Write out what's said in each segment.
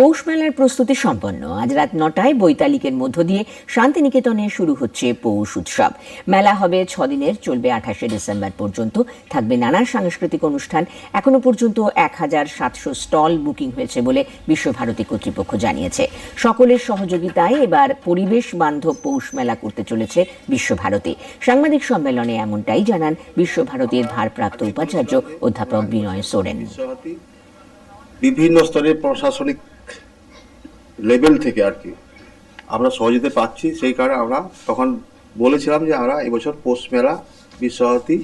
পৌষ মেলার প্রস্তুতি সম্পন্ন। আজ রাত নটায় বৈতালিকের মধ্য দিয়ে শান্তিনিকেতনে শুরু হচ্ছে পৌষ উৎসব। মেলা হবে ছদিনের চলবে আঠাশে ডিসেম্বর পর্যন্ত। থাকবে নানা সাংস্কৃতিক অনুষ্ঠান। এখনও পর্যন্ত এক হাজার সাতশো স্টল বুকিং হয়েছে বলে বিশ্বভারতী কর্তৃপক্ষ জানিয়েছে। সকলের সহযোগিতায় এবার পরিবেশ বান্ধব পৌষ মেলা করতে চলেছে বিশ্বভারতী। সাংবাদিক সম্মেলনে এমনটাই জানান বিশ্বভারতীর ভারপ্রাপ্ত উপাচার্য অধ্যাপক বিনয় সোরেন। বিভিন্ন স্তরের প্রশাসনিক লেভেল থেকে আর কি। আমরা সহযোগিতা পাচ্ছি সেই কারণে আমরা তখন বলেছিলাম যে আমরা এবছর পৌষ মেলা বিশ্বভারতী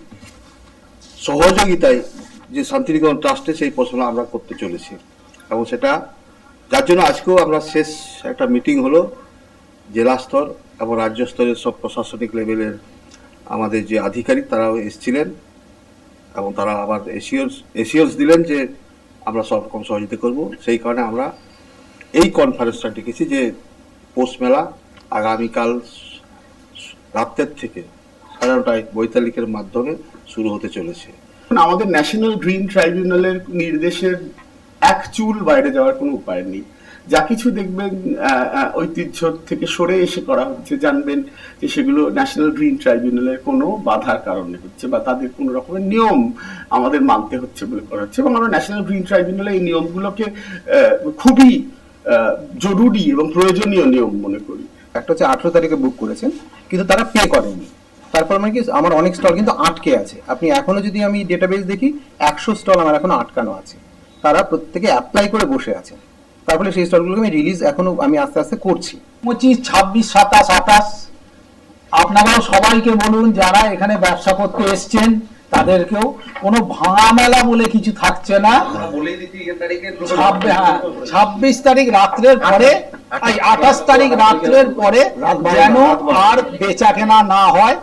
সহযোগিতায় যে শান্তিনিকেতন ট্রাস্টে সেই মেলা আমরা করতে চলেছি। এবং সেটা, যার জন্য আজকেও আমরা শেষ একটা মিটিং হলো জেলা স্তর এবং রাজ্য স্তরের সব প্রশাসনিক লেভেলের আমাদের যে আধিকারিক তারাও এসেছিলেন এবং তারা আবার এসিওস এসিওস দিলেন যে আমরা সব রকম সহযোগিতা করব। সেই কারণে আমরা এই কনফারেন্সটা ডেকেছি যে পৌষ মেলা আগামীকাল রাত্রের থেকে সাড়ে বৈতালিকের মাধ্যমে শুরু হতে চলেছে। আমাদের ন্যাশনাল গ্রিন ট্রাইব্যুনালের নির্দেশের এক চুল বাইরে যাওয়ার কোনো উপায় নেই। যা কিছু দেখবেন ঐতিহ্য থেকে সরে এসে করা হচ্ছে, জানবেন যে সেগুলো ন্যাশনাল গ্রিন ট্রাইব্যুনালের কোনো বাধার কারণে হচ্ছে বা তাদের কোনো রকমের নিয়ম আমাদের মানতে হচ্ছে বলে করা হচ্ছে। এবং আমরা ন্যাশনাল গ্রিন ট্রাইব্যুনালে এই নিয়মগুলোকে খুবই জরুরি এবং প্রয়োজনীয় নিয়ম মনে করি। একটা হচ্ছে আঠেরো তারিখে বুক করেছেন, কিন্তু তারা পে করেনি। তারপর মানে কি, আমার অনেক স্টল কিন্তু আটকে আছে। আপনি এখনও যদি আমি ডেটাবেস দেখি, একশো স্টল আমার এখনও আটকানো আছে। তারা প্রত্যেকে অ্যাপ্লাই করে বসে আছে তার ফলে সেই স্টলগুলোকে আমি রিলিজ এখনও আমি আস্তে আস্তে করছি। পঁচিশ, ছাব্বিশ, সাতাশ, আঠাশ, আপনারাও সবাইকে বলুন যারা এখানে ব্যবসা করতে এসছেন তাদেরকেও কোনো ভাঙা মেলা বলে কিছু থাকছে না। ছাব্বিশ হ্যাঁ, ছাব্বিশ তারিখ রাত্রের পরে আঠাশ তারিখ রাত্রের পরে যেন আর বেচা কেনা না হয়।